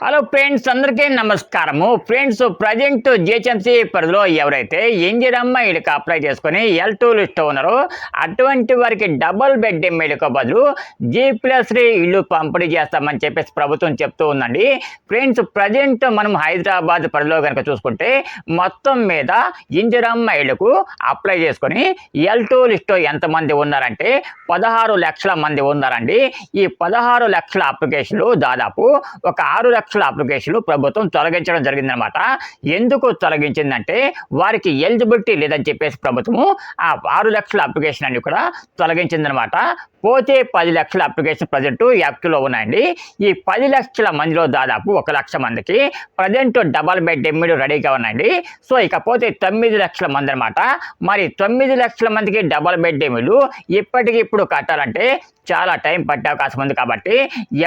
Hello friends అందరికీ నమస్కారము. Friends present GHMC పరిధిలో ఎవరైతే ఇందిరమ్మ ఇళ్ళకి అప్లై చేసుకొని ఎల్ టూ లిస్ట్ ఉన్నారో అటువంటి వారికి డబుల్ బెడ్ ఇళ్ళకు బదులు జీ ప్లస్ త్రీ ఇల్లు పంపిణీ చేస్తామని చెప్పేసి ప్రభుత్వం చెప్తూ ఉందండి. ఫ్రెండ్స్ ప్రజెంట్ మనం హైదరాబాద్ పరిధిలో కనుక చూసుకుంటే మొత్తం మీద ఇందిరమ్మ ఇళ్ళకు అప్లై చేసుకొని ఎల్ టూ లిస్ట్ ఎంతమంది ఉన్నారంటే పదహారు లక్షల మంది ఉన్నారండి. ఈ పదహారు లక్షల అప్లికేషన్లు దాదాపు ఒక ఆరు లక్షల అప్లికేషన్లు ప్రభుత్వం తొలగించడం జరిగిందనమాట. ఎందుకు తొలగించిందంటే వారికి ఎలిజిబిలిటీ లేదని చెప్పేసి ప్రభుత్వము ఆ ఆరు లక్షల అప్లికేషన్ అన్ని కూడా తొలగించిందనమాట. పోతే పది లక్షల అప్లికేషన్ ప్రజెంట్ యాక్టివ్లో ఉన్నాయండి. ఈ పది లక్షల మందిలో దాదాపు ఒక లక్ష మందికి ప్రజెంట్ డబల్ బెడ్ ఎమ్మిడు రెడీగా ఉన్నాయండి. సో ఇకపోతే తొమ్మిది లక్షల మంది అనమాట. మరి తొమ్మిది లక్షల మందికి డబల్ బెడ్ ఎమ్మిళ్ళు ఇప్పటికి ఇప్పుడు కట్టాలంటే చాలా టైం పట్టే అవకాశం ఉంది కాబట్టి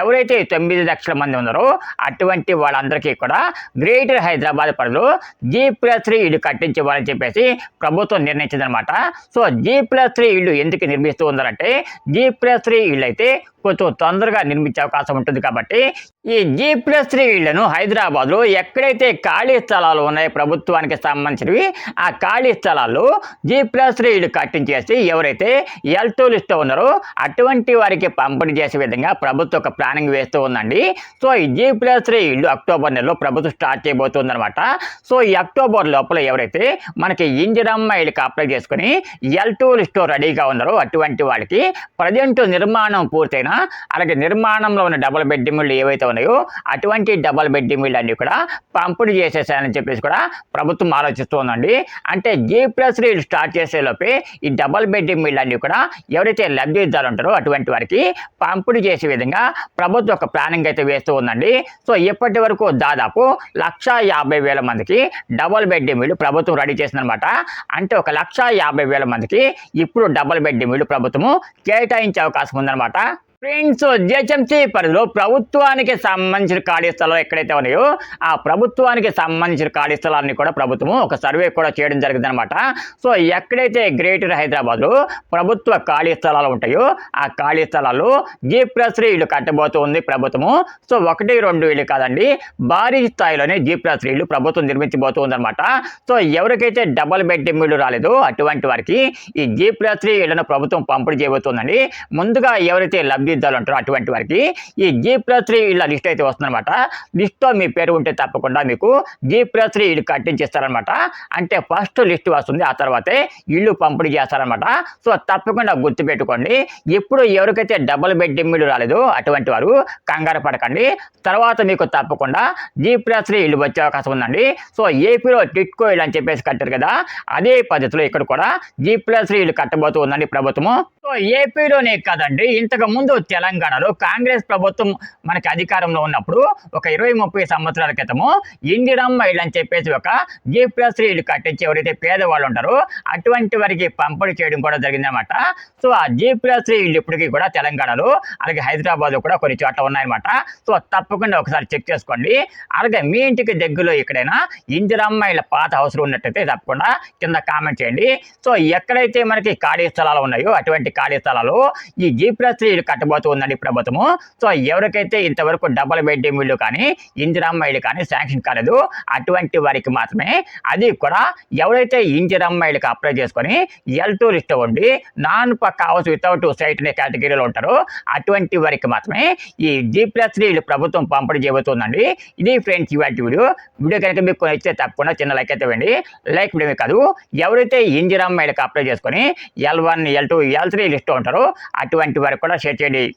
ఎవరైతే తొమ్మిది లక్షల మంది ఉన్నారో అటువంటి వాళ్ళందరికీ కూడా గ్రేటర్ హైదరాబాద్ పరిధిలో జీ ప్లస్ త్రీ ఇల్లు కట్టించేవాలని చెప్పేసి ప్రభుత్వం నిర్ణయించిందనమాట సో జీ ప్లస్ త్రీ ఇల్లు ఎందుకు నిర్మిస్తూ ఉన్నారంటే జీ ప్లస్ త్రీ ఇల్లు అయితే కొంచెం తొందరగా నిర్మించే అవకాశం ఉంటుంది కాబట్టి ఈ జీ ప్లస్ త్రీ ఇళ్ళను హైదరాబాద్లో ఎక్కడైతే ఖాళీ స్థలాలు ఉన్నాయో ప్రభుత్వానికి సంబంధించినవి ఆ ఖాళీ స్థలాల్లో జీ ప్లస్ త్రీ ఇల్లు కట్టించేసి ఎవరైతే ఎల్ టూ లిస్ట్లో ఉన్నారో అటువంటి వారికి పంపిణీ చేసే విధంగా ప్రభుత్వం ఒక ప్లానింగ్ వేస్తూ ఉందండి. సో ఈ జీ ప్లస్ త్రీ ఇల్లు అక్టోబర్ నెలలో ప్రభుత్వం స్టార్ట్ చేయబోతుందన్నమాట. సో ఈ అక్టోబర్ లోపల ఎవరైతే మనకి ఇందిరమ్మ ఇళ్ళకి అప్లై చేసుకుని ఎల్ టూ లిస్ట్లో రెడీగా ఉన్నారో అటువంటి వాళ్ళకి ప్రజెంట్ నిర్మాణం పూర్తయిన అలాగే నిర్మాణంలో ఉన్న డబుల్ బెడ్రూమ్లు ఏవైతే ఉన్నాయో అటువంటి డబుల్ బెడ్రూమ్లు అన్నీ కూడా పంపిణీ చేసేసాయని చెప్పేసి కూడా ప్రభుత్వం ఆలోచిస్తోందండి అంటే జీ ప్లస్ రీల్ స్టార్ట్ చేసే లోపే ఈ డబుల్ బెడ్రూమ్లు అన్నీ కూడా ఎవరైతే లబ్ధిదారులు ఉంటారో అటువంటి వారికి పంపిణీ చేసే విధంగా ప్రభుత్వం ఒక ప్లానింగ్ అయితే వేస్తూ ఉందండి. సో ఇప్పటి వరకు దాదాపు లక్ష యాభై వేల మందికి డబుల్ బెడ్ ప్రభుత్వం రెడీ చేసిందనమాట అంటే ఒక లక్ష యాభై వేల మందికి ఇప్పుడు డబుల్ బెడ్ ప్రభుత్వము కేటాయించే అవకాశం ఉందన్నమాట. ఫ్రెండ్స్ జిహెచ్ఎంసీ పరిధిలో ప్రభుత్వానికి సంబంధించిన ఖాళీ స్థలాలు ఎక్కడైతే ఉన్నాయో ఆ ప్రభుత్వానికి సంబంధించిన ఖాళీ స్థలాన్ని కూడా ప్రభుత్వం ఒక సర్వే కూడా చేయడం జరిగిందనమాట సో ఎక్కడైతే గ్రేటర్ హైదరాబాద్లో ప్రభుత్వ ఖాళీ స్థలాలు ఉంటాయో ఆ ఖాళీ స్థలాలు జీ ప్లస్ త్రీ ఇల్లు కట్టబోతుంది ప్రభుత్వము. సో ఒకటి రెండు ఇల్లు కాదండి భారీ స్థాయిలోనే జీ ప్లస్ త్రీ ఇల్లు ప్రభుత్వం నిర్మించబోతుందన్నమాట సో ఎవరికైతే డబల్ బెడ్ ఇల్లు రాలేదో అటువంటి వారికి ఈ జీ ప్లస్ ఇళ్ళను ప్రభుత్వం పంపిణీ చేయబోతుందండి. ముందుగా ఎవరైతే లబ్ధి లబ్ధిదారులు అంటారు అటువంటి వారికి. ఈ జీ ప్లస్ త్రీ ఇళ్ళ లిస్ట్ అయితే వస్తుందన్నమాట. లిస్ట్లో మీ పేరు ఉంటే తప్పకుండా మీకు జీ ప్లస్ త్రీ ఇల్లు కట్టించేస్తారనమాట అంటే ఫస్ట్ లిస్ట్ వస్తుంది ఆ తర్వాతే ఇల్లు పంపిణీ చేస్తారనమాట సో తప్పకుండా గుర్తుపెట్టుకోండి. ఇప్పుడు ఎవరికైతే డబుల్ బెడ్ ఇల్లు రాలేదో అటువంటి వారు కంగారు పడకండి. తర్వాత మీకు తప్పకుండా జీ ప్లస్ త్రీ ఇల్లు వచ్చే అవకాశం ఉందండి. సో ఏపీలో టిట్కో ఇల్లు అని చెప్పేసి కట్టారు కదా అదే పద్ధతిలో ఇక్కడ కూడా జీ ప్లస్ త్రీ ఇల్లు కట్టబోతూ ఉందండి ప్రభుత్వము. ఏపీలోనే కాదండి. ఇంతకు ముందు తెలంగాణలో కాంగ్రెస్ ప్రభుత్వం మనకి అధికారంలో ఉన్నప్పుడు ఒక ఇరవై ముప్పై సంవత్సరాల క్రితము ఇందిరమ్మ ఇల్లు అని చెప్పేసి ఒక జీ ఇల్లు కట్టించి ఎవరైతే పేదవాళ్ళు ఉంటారో అటువంటి వారికి పంపిణీ చేయడం కూడా జరిగిందన్నమాట. సో ఆ జీ ఇల్లు ఇప్పటికీ కూడా తెలంగాణలో అలాగే హైదరాబాద్ కూడా కొన్ని చోట్ల ఉన్నాయన్నమాట. సో తప్పకుండా ఒకసారి చెక్ చేసుకోండి. అలాగే మీ ఇంటికి దగ్గరలో ఎక్కడైనా ఇందిరమ్మ ఇళ్ళ పాత అవసరం ఉన్నట్టయితే తప్పకుండా కింద కామెంట్ చేయండి. సో ఎక్కడైతే మనకి ఖాళీ స్థలాలు ఉన్నాయో అటువంటి ఖాళీ స్థలాలు ఈ జీ ప్లస్ త్రీ కట్టబోతుందండి ప్రభుత్వము. సో ఎవరికైతే ఇంతవరకు డబల్ బెడ్రూమ్ ఇల్లు కానీ ఇందిరమ్మ ఇల్లు కానీ శాంక్షన్ కాలేదు అటువంటి వారికి మాత్రమే అది కూడా ఎవరైతే ఇందిరమ్మ ఇల్లుకి అప్లై చేసుకొని ఎల్ టూ లిస్ట్ ఉండి non pucca house without site అనే కేటగిరీలో ఉంటారో అటువంటి వారికి మాత్రమే ఈ జీ ప్లస్ త్రీ ఇల్లు ప్రభుత్వం పంపిణీ చేయబోతుందండి. ఇది ఫ్రెండ్స్ ఇవాటి వీడియో. వీడియో కనుక మీకు నచ్చితే తప్పకుండా చిన్న లైక్ అయితే వేయండి లైక్ వీడియో కాదు ఎవరైతే ఇందిరమ్మ ఇల్లుకి అప్లై చేసుకొని L one L two L three ఇస్తూ ఉంటారు. అటువంటి వారికి కూడా షేర్ చేయండి.